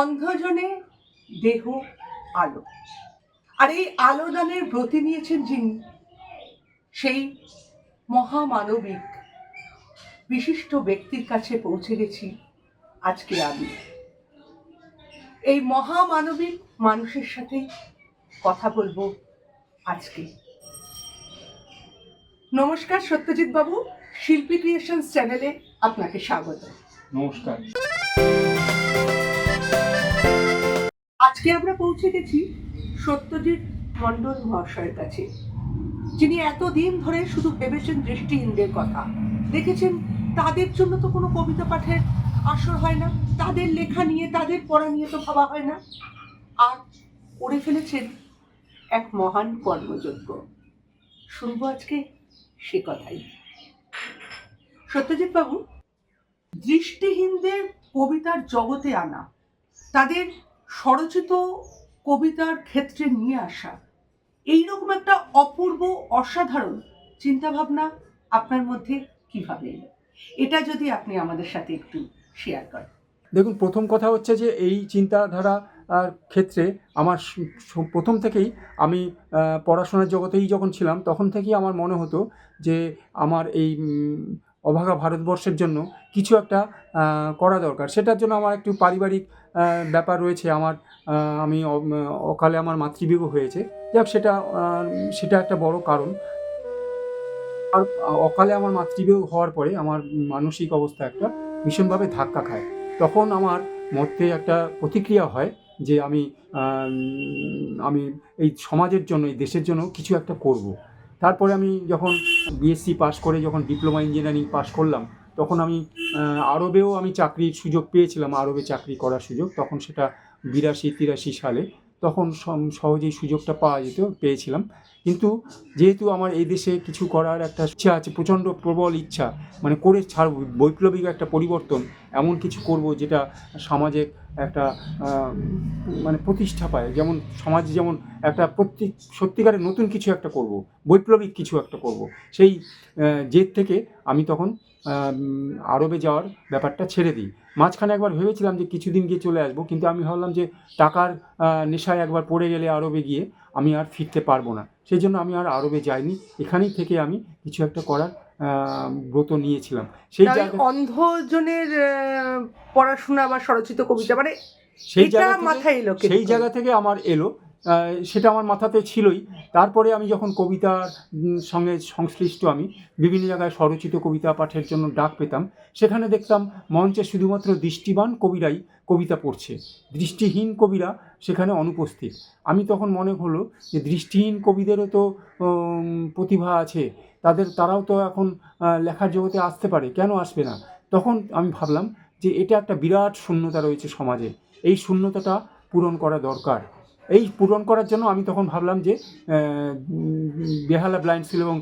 অন্ধজনে দেহ আলো। আর এই আলোদানের ব্রতি নিয়েছেন যিনি, সেই মহামানবিক বিশিষ্ট ব্যক্তির কাছে পৌঁছে গেছি আজকে আমি। এই মহামানবিক মানুষের সাথে কথা বলব আজকে। নমস্কার সত্যজিৎ বাবু, শিল্পী ক্রিয়েশনস চ্যানেলে আপনাকে স্বাগত। নমস্কার। আজকে আমরা পৌঁছে গেছি সত্যজিৎ মণ্ডল মহাশয়ের কাছে। যিনি এতদিন ধরে শুধু ভেবেছেন দৃষ্টিহীনদের কথা। দেখেছেন তাদের জন্য তো কোনো কবিতা পাঠের আসর হয় না, তাদের লেখা নিয়ে, তাদের পড়া নিয়ে তো ভাবা হয় না। আর করে ফেলেছেন এক মহান কর্মযজ্ঞ শুনব আজকে সে কথাই। সত্যজিৎ বাবু দৃষ্টিহীনদের কবিতার জগতে আনা, তাদের স্বরচিত কবিতার ক্ষেত্রে নিয়ে আসা এইরকম একটা অপূর্ব অসাধারণ চিন্তাভাবনা আপনার মধ্যে কীভাবে এলো? এটা যদি আপনি আমাদের সাথে একটু শেয়ার করেন। দেখুন, প্রথম কথা হচ্ছে যে এই চিন্তাধারা ক্ষেত্রে আমার প্রথম থেকেই আমি পড়াশোনার জগতেই যখন ছিলাম, তখন থেকেই আমার মনে হতো যে আমার এই অভাগা ভারতবর্ষের জন্য কিছু একটা করা দরকার। সেটার জন্য আমার একটু পারিবারিক ব্যাপার রয়েছে। আমার আমি অকালে আমার মাতৃবিয়োগ হয়েছে। যাক, সেটা সেটা একটা বড় কারণ। আর, অকালে আমার মাতৃবিয়োগ হওয়ার পরে আমার মানসিক অবস্থা একটা ভীষণভাবে ধাক্কা খায়। তখন আমার মধ্যে একটা প্রতিক্রিয়া হয় যে আমি আমি এই সমাজের জন্য, এই দেশের জন্য কিছু একটা করব। তারপরে আমি যখন বিএসসি পাশ করে যখন ডিপ্লোমা ইঞ্জিনিয়ারিং পাশ করলাম, তখন আমি আরবেও আমি চাকরির সুযোগ পেয়েছিলাম, আরবে চাকরি করার সুযোগ। তখন সেটা বিরাশি তিরাশি সালে তখন সহজেই সুযোগটা পাওয়া যেত, পেয়েছিলাম। কিন্তু যেহেতু আমার এই দেশে কিছু করার একটা ইচ্ছা আছে, প্রচণ্ড প্রবল ইচ্ছা মানে করে ছাড়ব, বৈপ্লবিক একটা পরিবর্তন, এমন কিছু করব যেটা সমাজে একটা মানে প্রতিষ্ঠা পায়। যেমন সমাজে যেমন একটা প্রত্যেক, সত্যিকারের নতুন কিছু একটা করব, বৈপ্লবিক কিছু একটা করব। সেই জেদ থেকে আমি তখন আরবে যাওয়ার ব্যাপারটা ছেড়ে দিই। মাঝখানে একবার ভেবেছিলাম যে কিছুদিন গিয়ে চলে আসব কিন্তু আমি ভাবলাম যে টাকার নেশায় একবার পড়ে গেলে আরবে গিয়ে আমি আর ফিরতে পারব না। সেই জন্য আমি আর আরবে যাইনি। এখানেই থেকে আমি কিছু একটা করার ব্রত নিয়েছিলাম। সেই অন্ধজনের পড়াশোনা বা স্বরচিত কবিতা মানে সেই জায়গা মাথায় এলো সেই জায়গা থেকে আমার এলো সেটা আমার মাথাতে ছিলই। তারপরে আমি যখন কবিতার সঙ্গে সংশ্লিষ্ট আমি, বিভিন্ন জায়গায় স্বরচিত কবিতা পাঠের জন্য ডাক পেতাম, সেখানে দেখতাম মঞ্চে শুধুমাত্র দৃষ্টিবান কবিরাই কবিতা পড়ছে। দৃষ্টিহীন কবিরা সেখানে অনুপস্থিত। আমি তখন মনে হলো যে দৃষ্টিহীন কবিদেরও তো প্রতিভা আছে। তাদের, তারাও তো এখন লেখার জগতে আসতে পারে। কেন আসবে না? তখন আমি ভাবলাম যে এটা একটা বিরাট শূন্যতা রয়েছে সমাজে। এই শূন্যতাটা পূরণ করা দরকার। এই পূরণ করার জন্য আমি তখন ভাবলাম যে বেহালা ব্লাইন্ড স্কুল এবং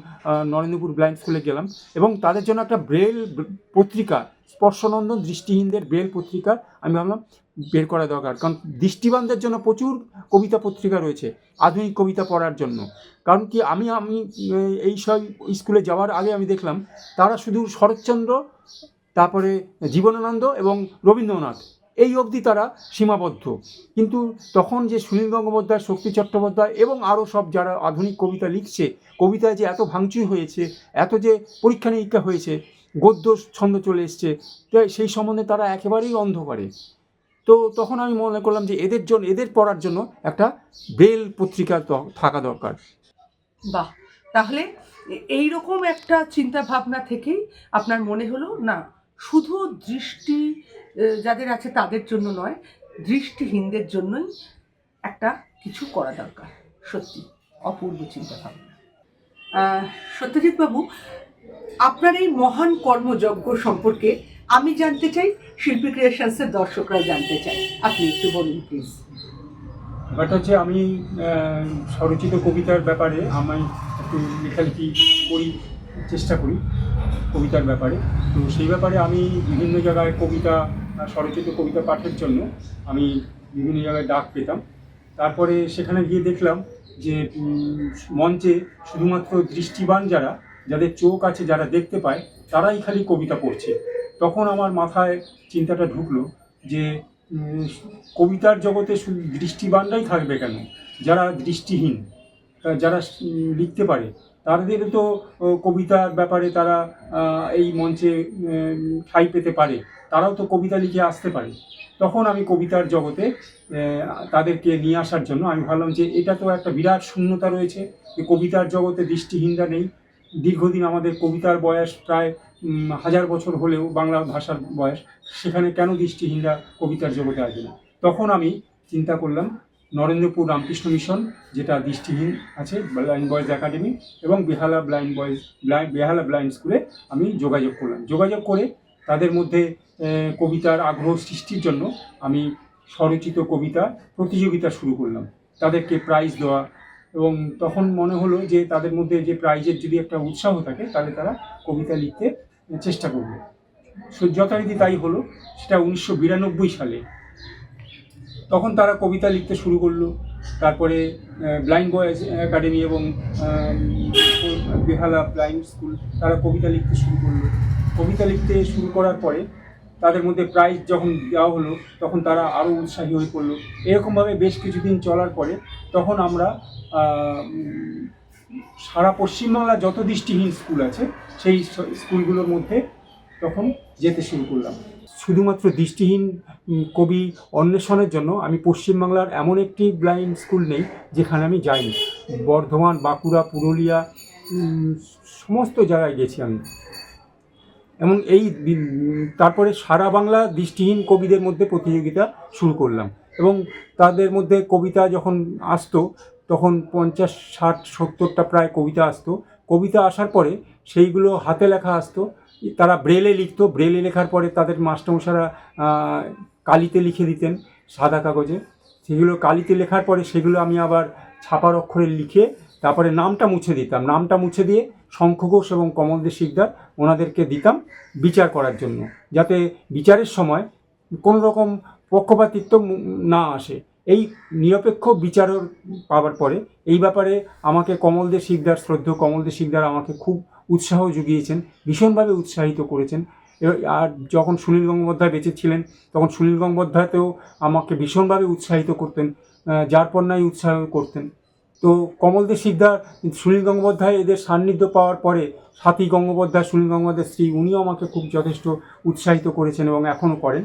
নরেন্দ্রপুর ব্লাইন্ড স্কুলে গেলাম এবং তাদের জন্য একটা ব্রেল পত্রিকা, স্পর্শনন্দন দৃষ্টিহীনদের ব্রেল পত্রিকা আমি ভাবলাম বের করা দরকার। কারণ দৃষ্টিবানদের জন্য প্রচুর কবিতা পত্রিকা রয়েছে, আধুনিক কবিতা পড়ার জন্য। কারণ কি, আমি আমি এই সব স্কুলে যাওয়ার আগে আমি দেখলাম তারা শুধু শরৎচন্দ্র, তারপরে জীবনানন্দ এবং রবীন্দ্রনাথ এই অবধি তারা সীমাবদ্ধ। কিন্তু তখন যে সুনীল গঙ্গোপাধ্যায়, শক্তি চট্টোপাধ্যায় এবং আরও সব যারা আধুনিক কবিতা লিখছে, কবিতায় যে এত ভাঙচুর হয়েছে, এত যে পরীক্ষা নিরীক্ষা হয়েছে, গদ্য ছন্দ চলে এসছে, তাই সেই সম্বন্ধে তারা একেবারেই অন্ধকারে। তো তখন আমি মনে করলাম যে এদের জন্য এদের পড়ার জন্য একটা ব্রেল পত্রিকা থাকা দরকার। বাহ! তাহলে এইরকম একটা চিন্তা ভাবনা থেকেই আপনার মনে হলো, না শুধু দৃষ্টি যাদের আছে তাদের জন্য নয়, দৃষ্টিহীনদের জন্যই একটা কিছু করা দরকার। সত্যি, অপূর্ব চিন্তাভাবনা। সত্যজিৎ বাবু আপনার এই মহান কর্মযজ্ঞ সম্পর্কে আমি জানতে চাই, শিল্পী ক্রিয়েশনসের দর্শকরা জানতে চাই আপনি একটু বলুন প্লিজ ব্যাপারটা হচ্ছে আমি স্বরচিত কবিতার ব্যাপারে আমি একটু লেখালেখি করি, চেষ্টা করি। কবিতার ব্যাপারে। তো সেই ব্যাপারে আমি বিভিন্ন জায়গায় কবিতা স্বরচিত কবিতা পাঠের জন্য আমি বিভিন্ন জায়গায় ডাক পেতাম। তারপরে সেখানে গিয়ে দেখলাম যে মঞ্চে শুধুমাত্র দৃষ্টিবান যারা, যাদের চোখ আছে যারা দেখতে পায়, তারাই খালি কবিতা পড়ছে। তখন আমার মাথায় চিন্তাটা ঢুকলো যে কবিতার জগতে শুধু দৃষ্টিবানরাই থাকবে কেন? যারা দৃষ্টিহীন যারা লিখতে পারে তাদেরও তো কবিতার ব্যাপারে তারা এই মঞ্চে ঠাঁই পেতে পারে। তারাও তো কবিতা লিখে আসতে পারে। তখন আমি কবিতার জগতে তাদেরকে নিয়ে আসার জন্য আমি ভাবলাম যে এটা তো একটা বিরাট শূন্যতা রয়েছে যে কবিতার জগতে দৃষ্টিহীনরা নেই। দীর্ঘদিন আমাদের কবিতার বয়স প্রায় হাজার বছর হলেও বাংলা ভাষার বয়স, সেখানে কেন দৃষ্টিহীনরা কবিতার জগতে আসবে না? তখন আমি চিন্তা করলাম নরেন্দ্রপুর রামকৃষ্ণ মিশন, যেটা দৃষ্টিহীন আছে ব্লাইন্ড বয়েজ একাডেমি এবং Behala blind boys blind Behala blind স্কুলে আমি যোগাযোগ করলাম। যোগাযোগ করে তাদের মধ্যে কবিতার আগ্রহ সৃষ্টির জন্য আমি স্বরচিত কবিতা প্রতিযোগিতা শুরু করলাম। তাদেরকে প্রাইজ দেওয়া এবং তখন মনে হলো যে তাদের মধ্যে যে প্রাইজের যদি একটা উৎসাহ থাকে, তাহলে তারা কবিতা লিখতে চেষ্টা করবে। যথারীতি তাই হলো। সেটা উনিশশো বিরানব্বই সালে তখন তারা কবিতা লিখতে শুরু করল। তারপরে ব্লাইন্ড বয়েজ একাডেমি এবং বেহালা ব্লাইন্ড স্কুল তারা কবিতা লিখতে শুরু করল। কবিতা লিখতে শুরু করার পরে তাদের মধ্যে প্রাইজ যখন দেওয়া হলো, তখন তারা আরও উৎসাহী হয়ে পড়ল। এরকমভাবে বেশ কিছুদিন চলার পরে তখন আমরা সারা পশ্চিমবাংলার যত দৃষ্টিহীন স্কুল আছে, সেই স্কুলগুলোর মধ্যে তখন যেতে শুরু করলাম। শুধুমাত্র দৃষ্টিহীন কবি অন্বেষণের জন্য আমি পশ্চিমবাংলার এমন একটি ব্লাইন্ড স্কুল নেই যেখানে আমি যাইনি। বর্ধমান, বাঁকুড়া, পুরুলিয়া সমস্ত জায়গায় গেছি আমি। এবং এই তারপরে সারা বাংলা দৃষ্টিহীন কবিদের মধ্যে প্রতিযোগিতা শুরু করলাম। এবং তাদের মধ্যে কবিতা যখন আসতো, তখন পঞ্চাশ, ষাট, সত্তরটা প্রায় কবিতা আসতো। কবিতা আসার পরে সেইগুলো হাতে লেখা আসতো। তারা ব্রেলে লিখতো, ব্রেলে লেখার পরে তাদের মাস্টারমশারা কালিতে লিখে দিতেন সাদা কাগজে। সেগুলো কালিতে লেখার পরে সেগুলো আমি আবার ছাপার অক্ষরে লিখে তারপরে নামটা মুছে দিতাম। নামটা মুছে দিয়ে শঙ্খ ঘোষ এবং কমলদে শিকদার ওনাদেরকে দিতাম বিচার করার জন্য, যাতে বিচারের সময় কোনো রকম পক্ষপাতিত্ব না আসে। এই নিরপেক্ষ বিচার পাওয়ার পরে এই ব্যাপারে আমাকে কমলদে শিকদার, শ্রদ্ধেয় কমলদে শিকদার আমাকে খুব উৎসাহ জুগিয়েছেন, ভীষণভাবে উৎসাহিত করেছেন। আর যখন সুনীল গঙ্গোপাধ্যায় বেঁচে ছিলেন, তখন সুনীল গঙ্গোপাধ্যায়তেও আমাকে ভীষণভাবে উৎসাহিত করতেন যার পণ্যায় উৎসাহ করতেন। তো কমলদে শিকদার, সুনীল গঙ্গোপাধ্যায় এদের সান্নিধ্য পাওয়ার পরে সাথী গঙ্গোপাধ্যায়, সুনীল গঙ্গোপাধ্যায় স্ত্রী, উনিও আমাকে খুব যথেষ্ট উৎসাহিত করেছেন এবং এখনও করেন।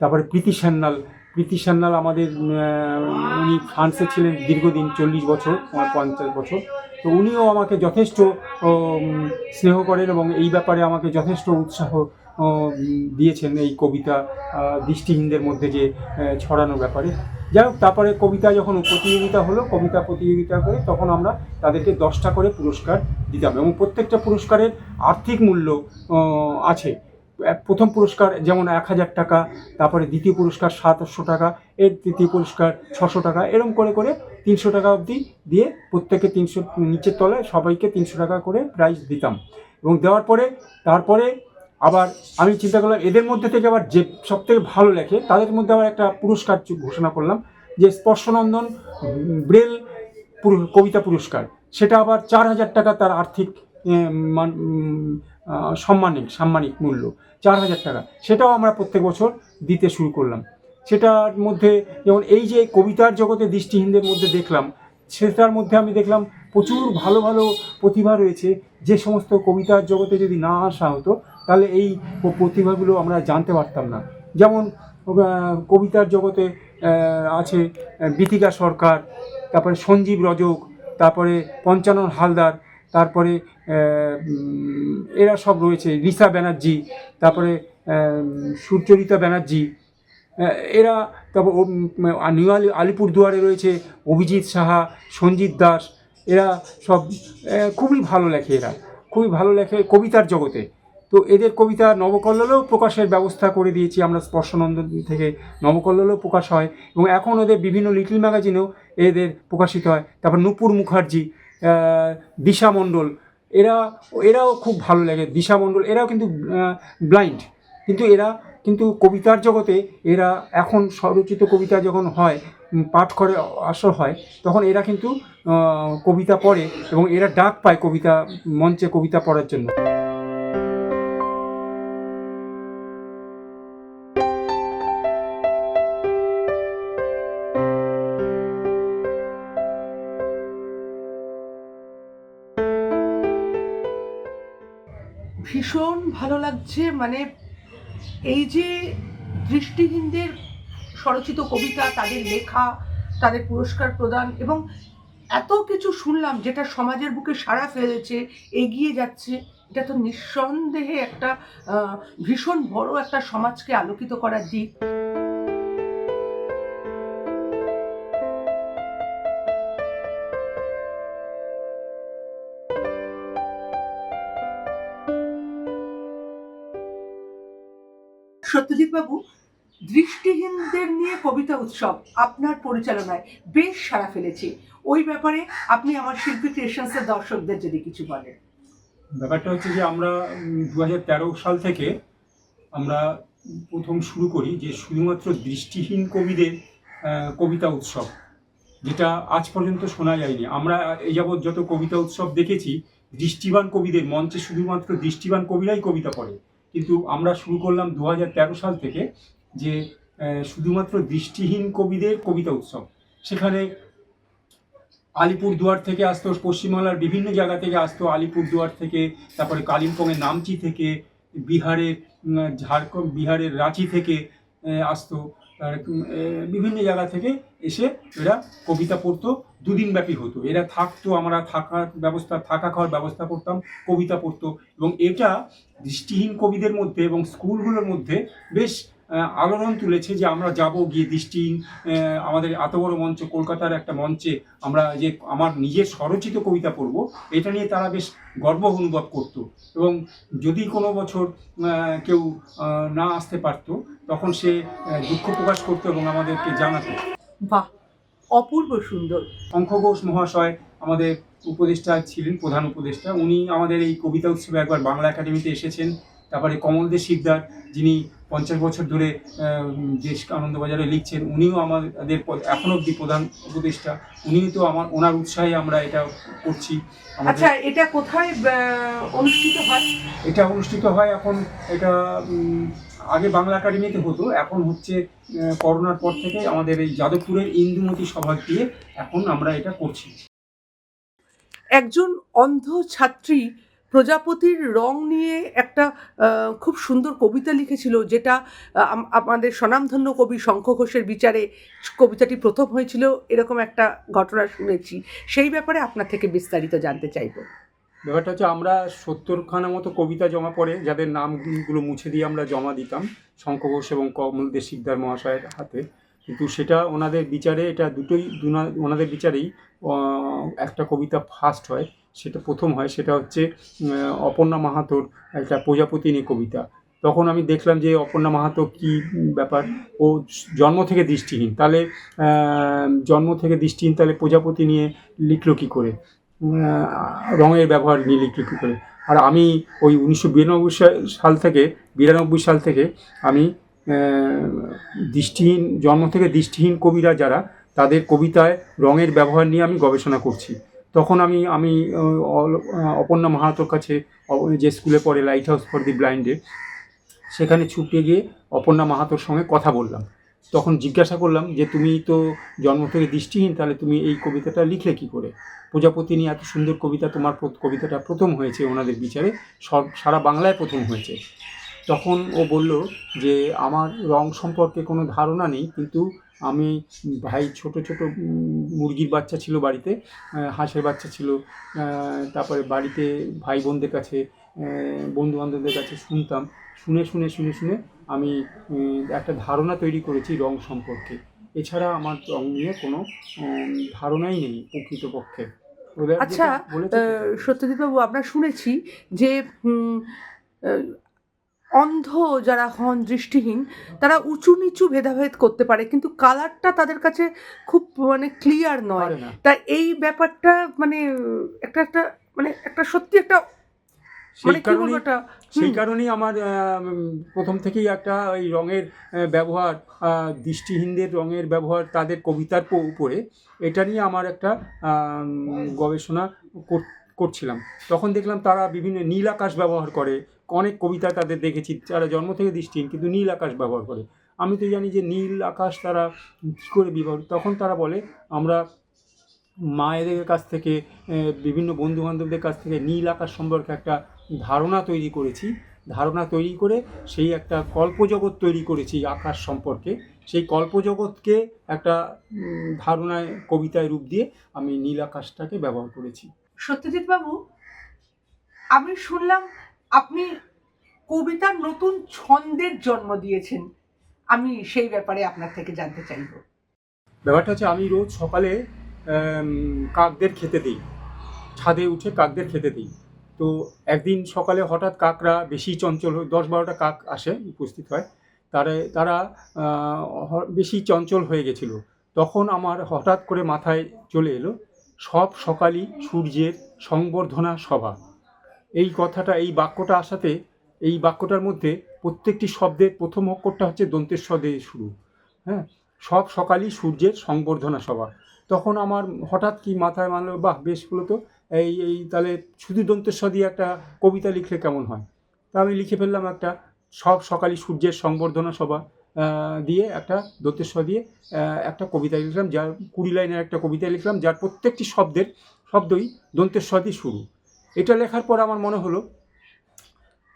তারপরে প্রীতি সান্যাল প্রীতি সান্যাল আমাদের উনি ফ্রান্সে ছিলেন দীর্ঘদিন, চল্লিশ বছর পঞ্চাশ বছর। তো উনিও আমাকে যথেষ্ট স্নেহ করেন এবং এই ব্যাপারে আমাকে যথেষ্ট উৎসাহ দিয়েছেন এই কবিতা দৃষ্টিহীনদের মধ্যে যে ছড়ানোর ব্যাপারে। যাই হোক, তারপরে কবিতা যখন প্রতিযোগিতা হলো, কবিতা প্রতিযোগিতা করে তখন আমরা তাদেরকে দশটা করে পুরস্কার দিতাম এবং প্রত্যেকটা পুরস্কারের আর্থিক মূল্য আছে। প্রথম পুরস্কার যেমন এক হাজার টাকা, তারপরে দ্বিতীয় পুরস্কার সাতশো টাকা, এর তৃতীয় পুরস্কার ছশো টাকা এরকম করে করে তিনশো টাকা অবধি দিয়ে প্রত্যেকে তিনশো, নিচের তলায় সবাইকে তিনশো টাকা করে প্রাইজ দিতাম। এবং দেওয়ার পরে, তারপরে আবার আমি চিন্তা করলাম, এদের মধ্যে থেকে আবার যে সব থেকে ভালো লেখে, তাদের মধ্যে আবার একটা পুরস্কার ঘোষণা করলাম, যে স্পর্শনন্দন ব্রেল কবিতা পুরস্কার। সেটা আবার চার হাজার টাকা তার আর্থিক মান সম্মানিক সাম্মানিক মূল্য। চার হাজার টাকা। সেটাও আমরা প্রত্যেক বছর দিতে শুরু করলাম। সেটার মধ্যে, যেমন এই যে কবিতার জগতে দৃষ্টিহীনদের মধ্যে দেখলাম, সেটার মধ্যে আমি দেখলাম প্রচুর ভালো ভালো প্রতিভা রয়েছে। যে সমস্ত কবিতার জগতে যদি না আসা হতো, তাহলে এই প্রতিভাগুলো আমরা জানতে পারতাম না। যেমন কবিতার জগতে আছে গীতিকা সরকার, তারপরে সঞ্জীব রজক, তারপরে পঞ্চানন হালদার, তারপরে এরা সব রয়েছে। রিসা ব্যানার্জি, তারপরে সুচরিতা ব্যানার্জি এরা, তারপর নিউ আলি, আলিপুরদুয়ারে রয়েছে অভিজিৎ সাহা, সঞ্জিত দাস, এরা সব খুবই ভালো লেখে এরা। খুবই ভালো লেখে কবিতার জগতে। তো এদের কবিতা নবকল্লোলেও প্রকাশের ব্যবস্থা করে দিয়েছি আমরা স্পর্শনন্দন থেকে। নবকল্লোলেও প্রকাশ হয় এবং এখন ওদের বিভিন্ন লিটল ম্যাগাজিনেও এদের প্রকাশিত হয়। তারপর নূপুর মুখার্জি দিশা মণ্ডল, এরা, এরাও খুব ভালো লাগে দিশা মণ্ডল, এরাও কিন্তু ব্লাইন্ড। কিন্তু এরা কিন্তু কবিতার জগতে এরা এখন স্বরচিত কবিতা যখন হয় পাঠ করে আসর হয়, তখন এরা কিন্তু কবিতা পড়ে এবং এরা ডাক পায় কবিতা, মঞ্চে কবিতা পড়ার জন্য। ভীষণ ভালো লাগছে মানে এই যে দৃষ্টিহীনদের স্বরচিত কবিতা, তাদের লেখা, তাদের পুরস্কার প্রদান এবং এত কিছু শুনলাম যেটা সমাজের বুকে সাড়া ফেলেছে, এগিয়ে যাচ্ছে, এটা তো নিঃসন্দেহে একটা ভীষণ বড় একটা সমাজকে আলোকিত করার দিক। সত্যজিৎ বাবু দৃষ্টিহীনদের নিয়ে কবিতা উৎসব আপনার পরিচালনায় বেশ সাড়া ফেলেছে। ওই ব্যাপারে আপনি আমার শিল্পী ক্রিয়েশনসের দর্শকদের যদি কিছু বলেন। ব্যাপারটা হচ্ছে যে আমরা দু হাজার তেরো সাল থেকে আমরা প্রথম শুরু করি যে শুধুমাত্র দৃষ্টিহীন কবিদের কবিতা উৎসব, যেটা আজ পর্যন্ত শোনা যায়নি। আমরা এই যাবৎ যত কবিতা উৎসব দেখেছি, দৃষ্টিবান কবিদের মঞ্চে শুধুমাত্র দৃষ্টিবান কবিরাই কবিতা পড়ে। কিন্তু আমরা শুরু করলাম দু সাল থেকে যে শুধুমাত্র দৃষ্টিহীন কবিদের কবিতা উৎসব। সেখানে আলিপুরদুয়ার থেকে আসতো, পশ্চিমবাংলার বিভিন্ন জায়গা থেকে আসতো আলিপুরদুয়ার থেকে, তারপরে কালিম্পংয়ের নামচি থেকে, বিহারের ঝাড়খণ্ড, বিহারের রাঁচি থেকে আসতো। বিভিন্ন জায়গা থেকে এসে এরা কবিতা পড়তো, দুদিন ব্যাপী হতো। এরা থাকতো, আমরা থাকার ব্যবস্থা, থাকা খাওয়ার ব্যবস্থা করতাম, কবিতা পড়তো। এবং এটা দৃষ্টিহীন কবিদের মধ্যে এবং স্কুলগুলোর মধ্যে বেশ আলোড়ন তুলেছে যে আমরা যাব গিয়ে দৃষ্টিহীন আহ, আমাদের এত বড় মঞ্চ কলকাতার একটা মঞ্চে আমরা যে আমার নিজের স্বরচিত কবিতা পড়ব এটা নিয়ে তারা বেশ গর্ব অনুভব করত। এবং যদি কোনো বছর কেউ না আসতে পারতো তখন সে দুঃখ প্রকাশ করতো এবং আমাদেরকে জানাতো। বাহ অপূর্ব সুন্দর। শঙ্খ ঘোষ মহাশয় আমাদের উপদেষ্টা ছিলেন প্রধান উপদেষ্টা। উনি আমাদের এই কবিতা উৎসবে একবার বাংলা একাডেমিতে এসেছেন। তারপরে কমল দে শিকদার যিনি পঞ্চাশ বছর ধরে দেশ আনন্দবাজারে লিখছেন উনিও আমাদের এখন অবধি প্রধান উপদেষ্টা। উনিও তো আমার ওনার উৎসাহে আমরা এটা করছি। আচ্ছা এটা কোথায় অনুষ্ঠিত হয়? এটা অনুষ্ঠিত হয় এখন এটা আগে বাংলা একাডেমিতে হতো এখন হচ্ছে করোনার পর থেকে আমাদের এই যাদবপুরের ইন্দুমতি সভা দিয়ে এখন আমরা এটা করছি। একজন অন্ধ ছাত্রী প্রজাপতির রং নিয়ে একটা খুব সুন্দর কবিতা লিখেছিল যেটা আমাদের স্বনামধন্য কবি শঙ্খ ঘোষের বিচারে কবিতাটি প্রথম হয়েছিল, এরকম একটা ঘটনা শুনেছি। সেই ব্যাপারে আপনার থেকে বিস্তারিত জানতে চাইব। ব্যাপারটা হচ্ছে আমরা সত্তরখানা মতো কবিতা জমা পড়ে, যাদের নামগুলো মুছে দিয়ে আমরা জমা দিতাম, শঙ্খ ঘোষ এবং কমল দে শিকদার মহাশয়ের হাতে। কিন্তু সেটা ওনাদের বিচারে, এটা দুটোই ওনাদের বিচারেই একটা কবিতা ফার্স্ট হয়। সেটা প্রথম হয়, সেটা হচ্ছে অপর্ণা মাহাতোর একটা প্রজাপতি নিয়ে কবিতা। তখন আমি দেখলাম যে অপর্ণা মাহাতো কী ব্যাপার? ও জন্ম থেকে দৃষ্টিহীন। তাহলে জন্ম থেকে দৃষ্টিহীন, তাহলে প্রজাপতি নিয়ে লিখলো কী করে? রঙের ব্যবহার নিয়ে লিখলো কী করে? আর আমি ওই উনিশশো বিরানব্বই সাল থেকে, বিরানব্বই সাল থেকে আমি দৃষ্টিহীন, জন্ম থেকে দৃষ্টিহীন কবিরা যারা, তাদের কবিতায় রঙের ব্যবহার নিয়ে আমি গবেষণা করছি। তখন আমি আমি অপর্ণা মাহাতোর কাছে যে স্কুলে পড়ে লাইট হাউস ফর দি ব্লাইন্ডে সেখানে ছুটে গিয়ে অপর্ণা মাহাতোর সঙ্গে কথা বললাম। তখন জিজ্ঞাসা করলাম যে, তুমি তো জন্ম থেকে দৃষ্টিহীন, তাহলে তুমি এই কবিতাটা লিখলে কি করে? প্রজাপতি নিয়ে এত সুন্দর কবিতা, তোমার কবিতাটা প্রথম হয়েছে ওনাদের বিচারে, সব- সারা বাংলায় প্রথম হয়েছে। তখন ও বলল যে আমার রং সম্পর্কে কোনো ধারণা নেই কিন্তু আমি ভাই ছোট ছোট মুরগির বাচ্চা ছিল বাড়িতে হাঁসের বাচ্চা ছিল তারপরে বাড়িতে ভাই বোনদের কাছে বন্ধু বান্ধবদের কাছে শুনতাম। শুনে শুনে শুনে শুনে আমি একটা ধারণা তৈরি করেছি রং সম্পর্কে। এছাড়া আমার রং নিয়ে কোনো ধারণাই নেই প্রকৃতপক্ষে। আচ্ছা, সত্যজিৎবাবু আমরা শুনেছি যে অন্ধ যারা হন দৃষ্টিহীন তারা উঁচু নিচু ভেদাভেদ করতে পারে কিন্তু কালারটা তাদের কাছে খুব মানে ক্লিয়ার নয়। তা এই ব্যাপারটা মানে একটা একটা মানে একটা সত্যি একটা মানে সেই কি কারণে সেই কারণেই আমার প্রথম থেকেই একটা এই রঙের ব্যবহার দৃষ্টিহীনদের রঙের ব্যবহার তাদের কবিতার উপরে এটা নিয়ে আমার একটা গবেষণা কর- করছিলাম। তখন দেখলাম তারা বিভিন্ন নীল আকাশ ব্যবহার করে অনেক কবিতা তাদের দেখেছি, যারা জন্ম থেকে দৃষ্টিহীন কিন্তু নীল আকাশ ব্যবহার করে। আমি তো জানি যে নীল আকাশ তারা কী করে ব্যবহার তখন তারা বলে, আমরা মায়েদের কাছ থেকে বিভিন্ন বন্ধু বান্ধবদের কাছ থেকে নীল আকাশ সম্পর্কে একটা ধারণা তৈরি করেছি। ধারণা তৈরি করে সেই একটা কল্পজগৎ তৈরি করেছি আকাশ সম্পর্কে। সেই কল্পজগৎকে একটা ধারণায়, কবিতায় রূপ দিয়ে আমি নীল আকাশটাকে ব্যবহার করেছি। সত্যজিৎ বাবু, আমি শুনলাম আপনি কবিতার নতুন ছন্দের জন্ম দিয়েছেন, আমি সেই ব্যাপারে আপনার থেকে জানতে চাইব। ব্যাপারটা হচ্ছে আমি রোজ সকালে কাকদের খেতে দিই। ছাদে উঠে কাকদের খেতে দিই। তো একদিন সকালে হঠাৎ কাকরা বেশি চঞ্চল হয়ে, দশ বারোটা কাক আসে, উপস্থিত হয়। তারা তারা বেশি চঞ্চল হয়ে গেছিল। তখন আমার হঠাৎ করে মাথায় চলে এলো, সব সকালই সূর্যের সংবর্ধনা সভা। এই কথাটা, এই বাক্যটা আসাতে, এই বাক্যটার মধ্যে প্রত্যেকটি শব্দের প্রথম অক্ষরটা হচ্ছে দন্তেশ্বর দিয়ে শুরু। হ্যাঁ? সব সকালই সূর্যের সংবর্ধনা সভা। তখন আমার হঠাৎ কি মাথায় মানলো, বাহ, বেশ হলো তো, এই এই, তাহলে শুধু দন্তেশ্বর দিয়ে একটা কবিতা লিখলে কেমন হয়? তা আমি লিখে ফেললাম একটা সব সকালই সূর্যের সংবর্ধনা সভা দিয়ে একটা দন্তেশ্বর দিয়ে একটা কবিতা লিখলাম, যার কুড়ি লাইনের একটা কবিতা লিখলাম, যার প্রত্যেকটি শব্দের, শব্দই দন্তেশ্বর দিয়ে শুরু। এটা লেখার পর আমার মনে হলো,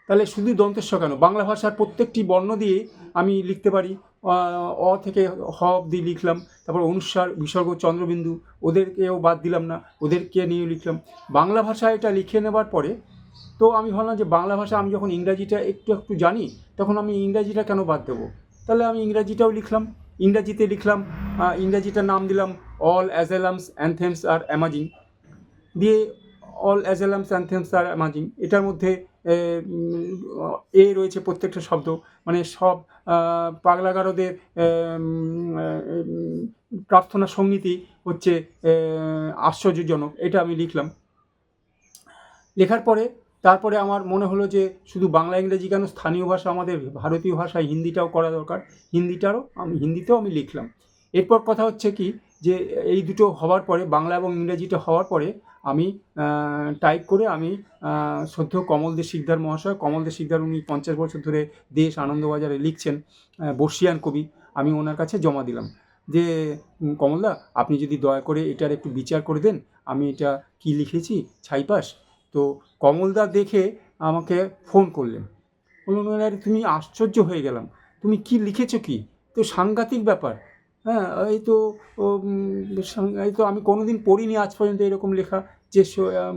তাহলে শুধু দন্তেশ্বর কেন? বাংলা ভাষার প্রত্যেকটি বর্ণ দিয়ে আমি লিখতে পারি অ থেকে হ অব্দি লিখলাম, তারপর অনুস্বার বিসর্গ, চন্দ্রবিন্দু, ওদেরকেও বাদ দিলাম না, ওদেরকে নিয়ে লিখলাম। বাংলা ভাষা এটা লিখে নেবার পরে তো আমি ভাবলাম যে বাংলা ভাষা আমি যখন ইংরাজিটা একটু একটু জানি, তখন আমি ইংরাজিটা কেন বাদ দেবো? তাহলে আমি ইংরাজিটাও লিখলাম, ইংরাজিতে লিখলাম ইংরাজিটার নাম দিলাম অল অ্যাজেলামস অ্যান্থেমস আর অ্যামাজিং দিয়ে অল অ্যাজেলামস অ্যান্থেমস আর অ্যামাজিং এটার মধ্যে এ, রয়েছে প্রত্যেকটা শব্দ। মানে সব পাগলাগারদের প্রার্থনা সঙ্গীতই হচ্ছে আশ্চর্যজনক। এটা আমি লিখলাম। লেখার পরে তারপরে আমার মনে হলো যে শুধু বাংলা ইংরেজি কেন স্থানীয় ভাষা আমাদের ভারতীয় ভাষায় হিন্দিটাও করা দরকার। হিন্দিটারও আমি হিন্দিতেও আমি লিখলাম। এরপর কথা হচ্ছে কি যে এই দুটো হওয়ার পরে বাংলা এবং ইংরেজিটা হওয়ার পরে আমি টাইপ করে আমি শ্রদ্ধেয় কমল দে শিকদার মহাশয়, কমল দে শিকদার উনি পঞ্চাশ বছর ধরে দেশ আনন্দবাজারে লিখছেন বর্ষিয়ান কবি। আমি ওনার কাছে জমা দিলাম। যে কমলদা, আপনি যদি দয়া করে এটার একটু বিচার করে দেন, আমি এটা কি লিখেছি? ছাইপাস তো কমলদা দেখে আমাকে ফোন করলেন। বললেন তুমি আশ্চর্য হয়ে গেলাম। তুমি কি লিখেছো কি? তো সাংঘাতিক ব্যাপার। হ্যাঁ এই তো এই তো আমি কোনোদিন পড়িনি আজ পর্যন্ত এরকম লেখা, যে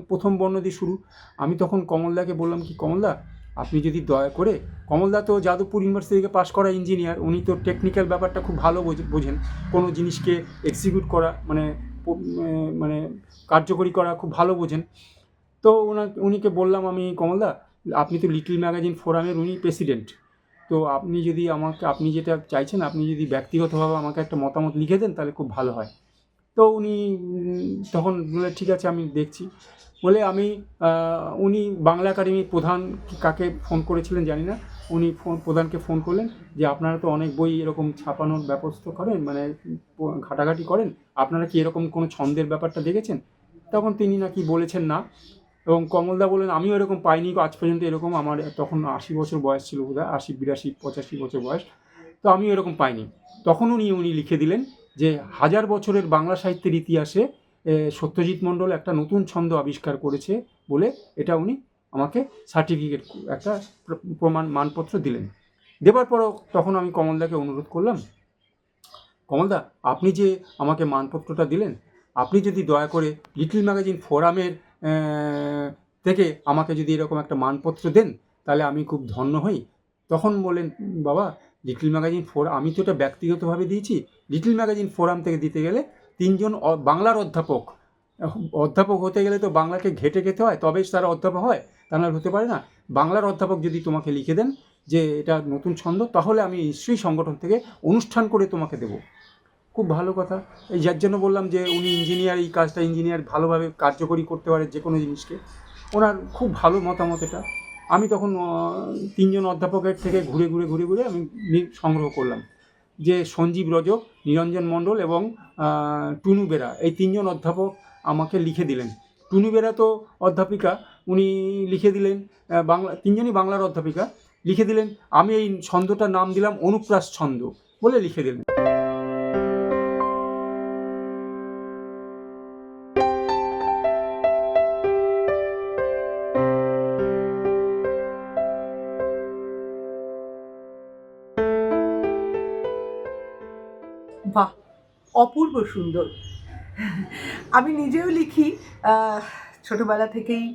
প্রথম বর্ণ দিয়ে শুরু। আমি তখন কমলদাকে বললাম কি, কমলদা, আপনি যদি দয়া করে, কমলদা তো যাদবপুর ইউনিভার্সিটি থেকে পাশ করা ইঞ্জিনিয়ার উনি তো টেকনিক্যাল ব্যাপারটা খুব ভালো বোঝ- বোঝেন। কোনো জিনিসকে এক্সিকিউট করা মানে মানে কার্যকরী করা খুব ভালো বোঝেন। তো ওনা উনিকে বললাম আমি, কমলদা, আপনি তো লিটল ম্যাগাজিন ফোরামের উনি প্রেসিডেন্ট তো আপনি যদি আমাকে, আপনি যেটা চাইছেন, আপনি যদি ব্যক্তিগতভাবে আমাকে একটা মতামত লিখে দেন, তাহলে খুব ভালো হয়। তো উনি তখন বলে, ঠিক আছে, আমি দেখছি। বলে, আমি উনি বাংলা একাডেমির প্রধান কাকে ফোন করেছিলেন জানি না। উনি ফোন, প্রধানকে ফোন করলেন যে, আপনারা তো অনেক বই এরকম ছাপানোর ব্যবস্থা করেন মানে ঘাটাঘাটি করেন। আপনারা কি এরকম কোনো ছন্দের ব্যাপারটা দেখেছেন? তখন তিনি নাকি বলেছেন না। এবং কমলদা বললেন আমিও এরকম পাইনি আজ পর্যন্ত এরকম আমার তখন আশি বছর বয়স ছিল বোধহয়, আশি, বিরাশি, পঁচাশি বছর বয়স। তো আমিও এরকম পাইনি। তখন উনি উনি লিখে দিলেন যে, হাজার বছরের বাংলা সাহিত্যের ইতিহাসে সত্যজিৎ মণ্ডল একটা নতুন ছন্দ আবিষ্কার করেছে বলে এটা উনি আমাকে সার্টিফিকেট একটা প্র- প্রমাণ, মানপত্র দিলেন। দেবার পরও তখন আমি কমলদাকে অনুরোধ করলাম, কমলদা, আপনি যে আমাকে মানপত্রটা দিলেন, আপনি যদি দয়া করে লিটল ম্যাগাজিন ফোরামের থেকে আমাকে যদি এরকম একটা মানপত্র দেন, তাহলে আমি খুব ধন্য হই। তখন বললেন, বাবা লিটল ম্যাগাজিন ফোর আমি তো এটা ব্যক্তিগতভাবে দিয়েছি। লিটল ম্যাগাজিন ফোরাম থেকে দিতে গেলে তিনজন বাংলার অধ্যাপক অধ্যাপক হতে গেলে তো বাংলাকে ঘেটে খেতে হয় তবেই তারা অধ্যাপক হয়, তা নাহলে হতে পারে না। বাংলার অধ্যাপক যদি তোমাকে লিখে দেন যে এটা নতুন ছন্দ, তাহলে আমি নিশ্চয়ই সংগঠন থেকে অনুষ্ঠান করে তোমাকে দেবো। খুব ভালো কথা। এই যার জন্য বললাম যে উনি ইঞ্জিনিয়ার এই কাজটা ইঞ্জিনিয়ার ভালোভাবে কার্যকরী করতে পারে যে কোনো জিনিসকে। ওনার খুব ভালো মতামত এটা। আমি তখন তিনজন অধ্যাপকের থেকে ঘুরে ঘুরে ঘুরে ঘুরে আমি সংগ্রহ করলাম। যে সঞ্জীব রজক, নিরঞ্জন মণ্ডল এবং টুনু বেরা, এই তিনজন অধ্যাপক আমাকে লিখে দিলেন। টুনু বেরা তো অধ্যাপিকা, উনি লিখে দিলেন বাংলা, তিনজনই বাংলার অধ্যাপিকা, লিখে দিলেন, আমি এই ছন্দটার নাম দিলাম অনুপ্রাস ছন্দ বলে লিখে দিলেন। অপূর্ব সুন্দর। আমি নিজেও লিখি ছোটবেলা থেকেই।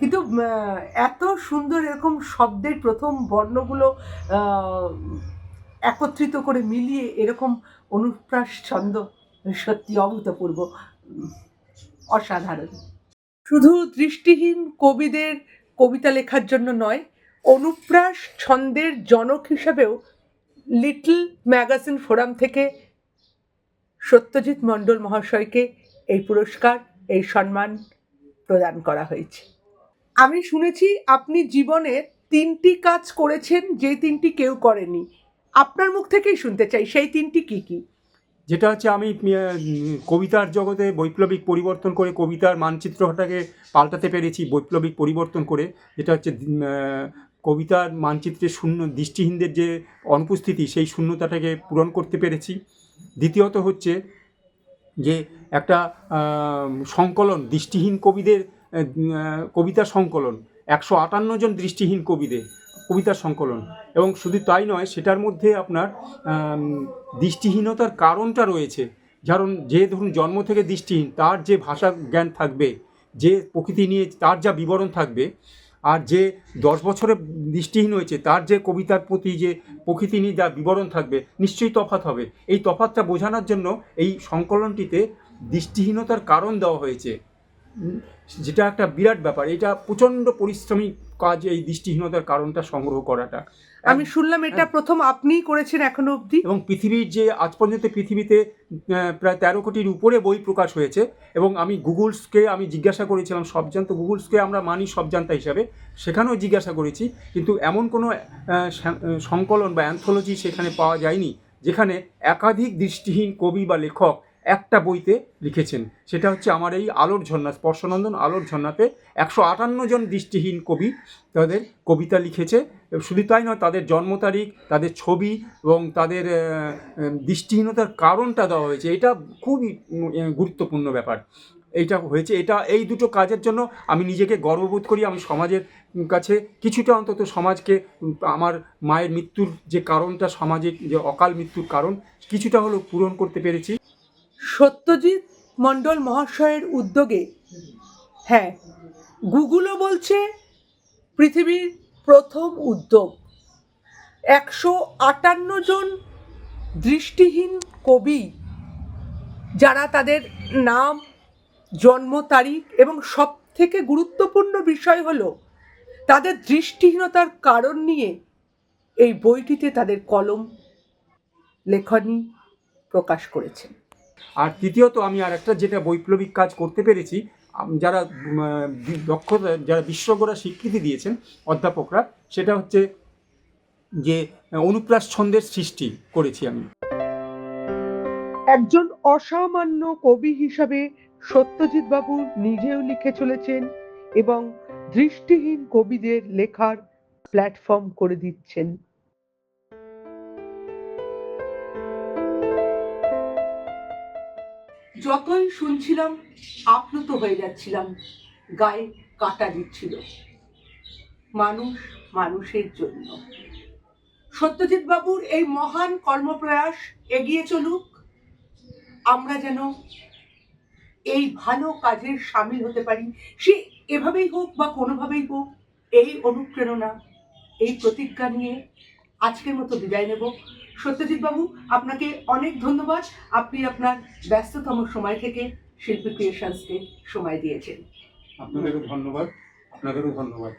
কিন্তু এত সুন্দর এরকম শব্দের প্রথম বর্ণগুলো একত্রিত করে মিলিয়ে এরকম অনুপ্রাস ছন্দ সত্যি অভূতপূর্ব, অসাধারণ। শুধু দৃষ্টিহীন কবিদের কবিতা লেখার জন্য নয় অনুপ্রাস ছন্দের জনক হিসাবেও লিটল ম্যাগাজিন ফোরাম থেকে সত্যজিৎ মণ্ডল মহাশয়কে এই পুরস্কার, এই সম্মান প্রদান করা হয়েছে। আমি শুনেছি আপনি জীবনে তিনটি কাজ করেছেন যে তিনটি কেউ করেনি। আপনার মুখ থেকেই শুনতে চাই, সেই তিনটি কি কি? যেটা হচ্ছে আমি কবিতার জগতে বৈপ্লবিক পরিবর্তন করে কবিতার মানচিত্রটাকে পাল্টাতে পেরেছি, বৈপ্লবিক পরিবর্তন করে। যেটা হচ্ছে কবিতার মানচিত্রে শূন্য, দৃষ্টিহীনদের যে অনুপস্থিতি, সেই শূন্যতাটাকে পূরণ করতে পেরেছি। দ্বিতীয়ত হচ্ছে যে একটা সংকলন, দৃষ্টিহীন কবিদের কবিতা সংকলন, একশো আটান্ন জন দৃষ্টিহীন কবিদের, কবিতার সংকলন। এবং শুধু তাই নয়, সেটার মধ্যে আপনার দৃষ্টিহীনতার কারণটা রয়েছে। কারণ যে ধরুন জন্ম থেকে দৃষ্টিহীন, তার যে ভাষা জ্ঞান থাকবে, যে প্রকৃতি নিয়ে, তার যা বিবরণ থাকবে আর যে দশ বছরে দৃষ্টিহীন হয়েছে, তার যে কবিতার প্রতি যে প্রকৃতি নিয়ে যা বিবরণ থাকবে, নিশ্চয়ই তফাত হবে। এই তফাতটা বোঝানোর জন্য এই সংকলনটিতে দৃষ্টিহীনতার কারণ দেওয়া হয়েছে। যেটা একটা বিরাট ব্যাপার এটা প্রচণ্ড পরিশ্রমী কাজ এই দৃষ্টিহীনতার কারণটা সংগ্রহ করাটা। আমি শুনলাম এটা প্রথম আপনিই করেছেন এখনও অবধি। এবং পৃথিবীর যে আজ পর্যন্ত পৃথিবীতে প্রায় তেরো কোটির উপরে বই প্রকাশ হয়েছে এবং আমি গুগলসকে আমি জিজ্ঞাসা করেছিলাম সব জানতো গুগলসকে আমরা মানি সব জানতা হিসাবে। সেখানেও জিজ্ঞাসা করেছি কিন্তু এমন কোনো সংকলন বা অ্যান্থোলজি সেখানে পাওয়া যায়নি যেখানে একাধিক দৃষ্টিহীন কবি বা লেখক একটা বইতে লিখেছেন। সেটা হচ্ছে আমার এই আলোর ঝর্ণা, স্পর্শনন্দন আলোর ঝর্ণাতে একশো আটান্ন জন দৃষ্টিহীন কবি তাদের কবিতা লিখেছে। শুধু তাই নয়, তাদের জন্ম তারিখ, তাদের ছবি এবং তাদের দৃষ্টিহীনতার কারণটা দেওয়া হয়েছে। এটা খুবই গুরুত্বপূর্ণ ব্যাপার। এইটা হয়েছে, এটা, এই দুটো কাজের জন্য আমি নিজেকে গর্ববোধ করি। আমি সমাজের কাছে কিছুটা অন্তত সমাজকে আমার মায়ের মৃত্যুর যে কারণটা, সামাজিক যে অকাল মৃত্যুর কারণ, কিছুটা হলেও পূরণ করতে পেরেছি। সত্যজিৎ মণ্ডল মহাশয়ের উদ্যোগে। হ্যাঁ গুগলও বলছে পৃথিবীর প্রথম উদ্যোগ। একশো আটান্ন জন দৃষ্টিহীন কবি, যারা তাদের নাম, জন্ম তারিখ এবং সব থেকে গুরুত্বপূর্ণ বিষয় হলো তাদের দৃষ্টিহীনতার কারণ নিয়ে এই বইটিতে তাদের কলম লেখনী প্রকাশ করেছেন। আর তৃতীয়ত আমি আর একটা যেটা বৈপ্লবিক কাজ করতে পেরেছি যারা দক্ষতা যারা বিশ্বগোড়া স্বীকৃতি দিয়েছেন অধ্যাপকরা, সেটা হচ্ছে যে অনুপ্রাস ছন্দের সৃষ্টি করেছি আমি। একজন অসামান্য কবি হিসাবে সত্যজিৎ বাবু নিজেও লিখে চলেছেন এবং দৃষ্টিহীন কবিদের লেখার প্ল্যাটফর্ম করে দিচ্ছেন। যতই শুনছিলাম, আপ্লুত হয়ে যাচ্ছিলাম, গায়ে কাটা দিচ্ছিল। মানুষ মানুষের জন্য। সত্যজিৎ বাবুর এই মহান কর্মপ্রয়াস এগিয়ে চলুক। আমরা যেন এই ভালো কাজের সামিল হতে পারি। সে এভাবেই হোক বা কোনোভাবেই হোক, এই অনুপ্রেরণা, এই প্রতিজ্ঞা নিয়ে আজকের মতো বিদায় নেব। সত্যজিৎ বাবু, আপনাকে অনেক ধন্যবাদ। আপনি আপনার ব্যস্ততম সময় থেকে শিল্পী ক্রিয়েশনসকে সময় দিয়েছেন। আপনাদেরও ধন্যবাদ। আপনাদেরও ধন্যবাদ।